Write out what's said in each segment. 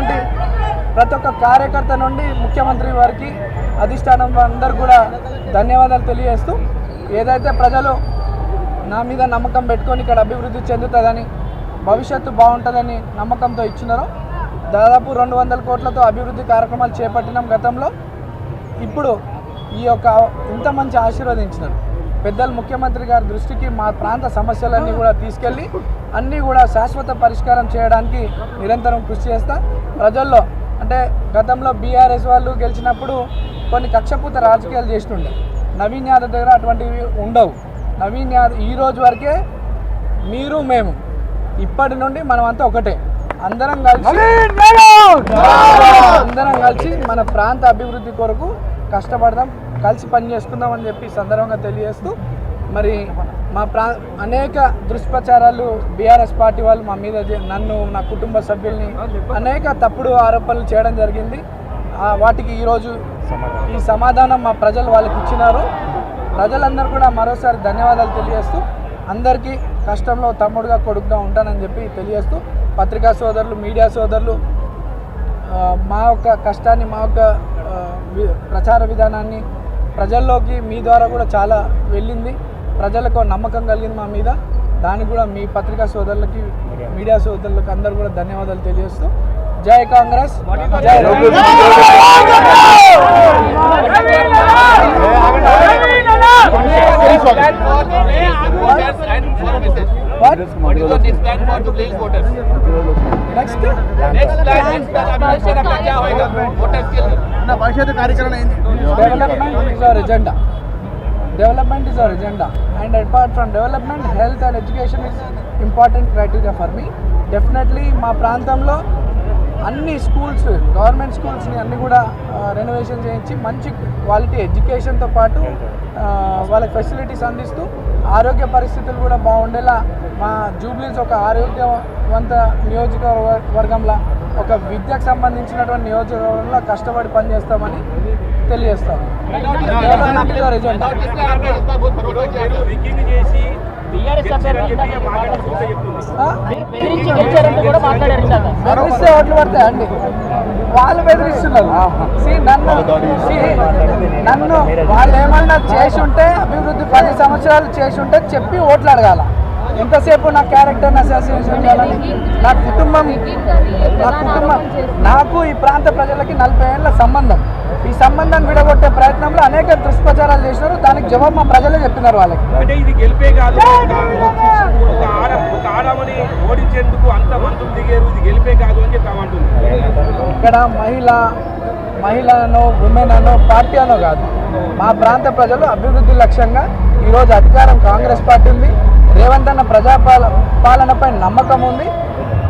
ఉన్నటువంటి ప్రతి ఒక్క కార్యకర్త నుండి ముఖ్యమంత్రి వారికి అధిష్టానం అందరు కూడా ధన్యవాదాలు తెలియజేస్తూ ఏదైతే ప్రజలు నా మీద నమ్మకం పెట్టుకొని ఇక్కడ అభివృద్ధి చెందుతుందని భవిష్యత్తు బాగుంటుందని నమ్మకంతో ఇచ్చినారో దాదాపు రెండు వందల కోట్లతో అభివృద్ధి కార్యక్రమాలు చేపట్టినాం గతంలో. ఇప్పుడు ఈ యొక్క ఇంత మంచి ఆశీర్వదించినారు. పెద్దలు ముఖ్యమంత్రి గారి దృష్టికి మా ప్రాంత సమస్యలన్నీ కూడా తీసుకెళ్ళి అన్నీ కూడా శాశ్వత పరిష్కారం చేయడానికి నిరంతరం కృషి చేస్తా. ప్రజల్లో అంటే గతంలో బీఆర్ఎస్ వాళ్ళు గెలిచినప్పుడు కొన్ని కక్షపూత రాజకీయాలు చేస్తుండే. నవీన్ యాదవ్ దగ్గర అటువంటివి ఉండవు. నవీన్ యాదవ్ ఈ రోజు వరకే మీరు మేము ఇప్పటి నుండి మనమంతా ఒకటే. అందరం కలిసి అందరం కలిసి మన ప్రాంత అభివృద్ధి కొరకు కష్టపడదాం. కలిసి పని చెప్పి సందర్భంగా తెలియజేస్తూ మరి మా ప్రా అనేక దుష్ప్రచారాలు బీఆర్ఎస్ పార్టీ వాళ్ళు మా మీద నన్ను నా కుటుంబ సభ్యుల్ని అనేక తప్పుడు ఆరోపణలు చేయడం జరిగింది. వాటికి ఈరోజు ఈ సమాధానం మా ప్రజలు వాళ్ళకి ఇచ్చినారు. ప్రజలందరూ కూడా మరోసారి ధన్యవాదాలు తెలియజేస్తూ అందరికీ కష్టంలో తమ్ముడుగా కొడుకుగా ఉంటానని చెప్పి తెలియజేస్తూ పత్రికా సోదరులు మీడియా సోదరులు మా యొక్క కష్టాన్ని మా యొక్క ప్రచార విధానాన్ని ప్రజల్లోకి మీ ద్వారా కూడా చాలా వెళ్ళింది ప్రజలకు నమ్మకం కలిగింది మా మీద దానికి కూడా మీ పత్రికా సోదరులకి మీడియా సోదరులకు అందరూ కూడా ధన్యవాదాలు తెలియజేస్తూ జై కాంగ్రెస్ జై భవిష్యత్తు కార్యక్రమం ఏంది? Development is our agenda Development is our agenda. And apart from development, health and education is definitely మా ప్రాంతంలో అన్ని స్కూల్స్ గవర్నమెంట్ స్కూల్స్ని అన్ని కూడా రెనోవేషన్ చేయించి మంచి క్వాలిటీ ఎడ్యుకేషన్తో పాటు వాళ్ళకి ఫెసిలిటీస్ అందిస్తూ ఆరోగ్య పరిస్థితులు కూడా బాగుండేలా మా జూబ్లీస్ ఒక ఆరోగ్యవంత నియోజకవర్గంలో ఒక విద్యకు సంబంధించినటువంటి నియోజకవర్గంలో కష్టపడి పనిచేస్తామని తెలియజేస్తాం బెదిరిస్తే ఓట్లు పడతాయి అండి? వాళ్ళు బెదిరిస్తున్నారు. నన్ను నన్ను వాళ్ళు ఏమన్నా చేసి ఉంటే అభివృద్ధి పది సంవత్సరాలు చేసి ఉంటే చెప్పి ఓట్లు అడగాల. ఎంతసేపు నా క్యారెక్టర్ అసోసియేషన్ చేయాలని నా కుటుంబం నా కుటుంబం నాకు ఈ ప్రాంత ప్రజలకి నలభై ఏళ్ళ సంబంధం. ఈ సంబంధాన్ని విడగొట్టే ప్రయత్నంలో అనేక దుష్ప్రచారాలు చేసినారు. దానికి జవాబు మా ప్రజలే చెప్పినారు వాళ్ళకి. అంటే ఇది గెలిపే కాదు. ఒక- ఆడ ఒక ఆడమని ఓడించేందుకు అంత మందులు దిగారు. ఇది గెలిపే కాదు అని చెప్పామంటుంది ఇక్కడ మహిళ మహిళనో ఉమెన్ అనో పార్టీ అనో కాదు. మా ప్రాంత ప్రజలు అభివృద్ధి లక్ష్యంగా ఈరోజు అధికారం కాంగ్రెస్ పార్టీ ఉంది. రేవంత్ అన్న ప్రజాపాల పాలనపై నమ్మకం ఉంది.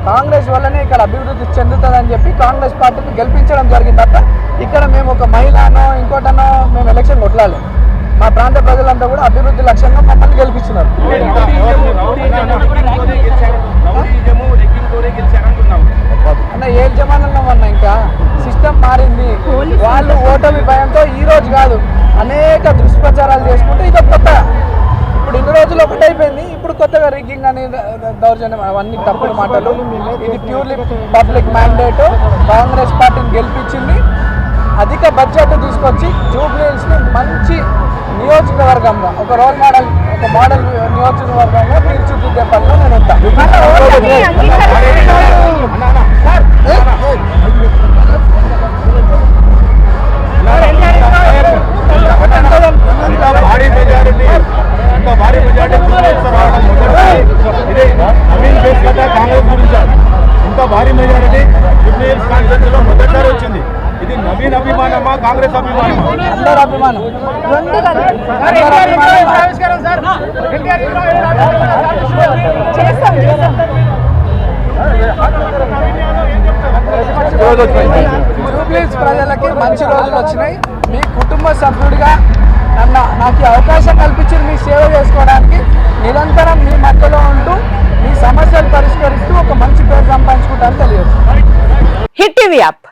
కాంగ్రెస్ వల్లనే ఇక్కడ అభివృద్ధి చెందుతుందని చెప్పి కాంగ్రెస్ పార్టీని గెలిపించడం జరిగింది తప్ప ఇక్కడ మేము ఒక మహిళనో ఇంకోటనో మేము ఎలక్షన్ కొట్లాలి మా ప్రాంత ప్రజలంతా కూడా అభివృద్ధి లక్ష్యంగా మమ్మల్ని గెలిపించినారు. ద- దౌర్జన్యం అవన్నీ తప్పుడు మాటలు ఇది ప్యూర్లీ పబ్లిక్ మ్యాండేట్ కాంగ్రెస్ పార్టీని గెలిపించింది అధిక బడ్జెట్ తీసుకొచ్చి జూబ్లీస్ని మంచి నియోజకవర్గంగా ఒక రోల్ మోడల్ ఒక మోడల్ నియోజకవర్గంగా తీర్చిదిద్దే పనిలో నేను భారీ అభిమానమా? కాంగ్రెస్ అభిమానమా? అందరు అభిమానం. జూబ్లీస్ ప్రజలకి మంచి రోజులు వచ్చినాయి. మీ కుటుంబ సభ్యుడిగా నన్ను నాకు అవకాశం కల్పించి మీ సేవ చేసుకోవడానికి నిరంతరం మీ మధ్యలో ఉంటూ మీ సమస్యలు పరిష్కరిస్తూ ఒక మంచి పేరు సంపాదించుకుంటానని తెలియదు హిట్ టీవీ యాప్.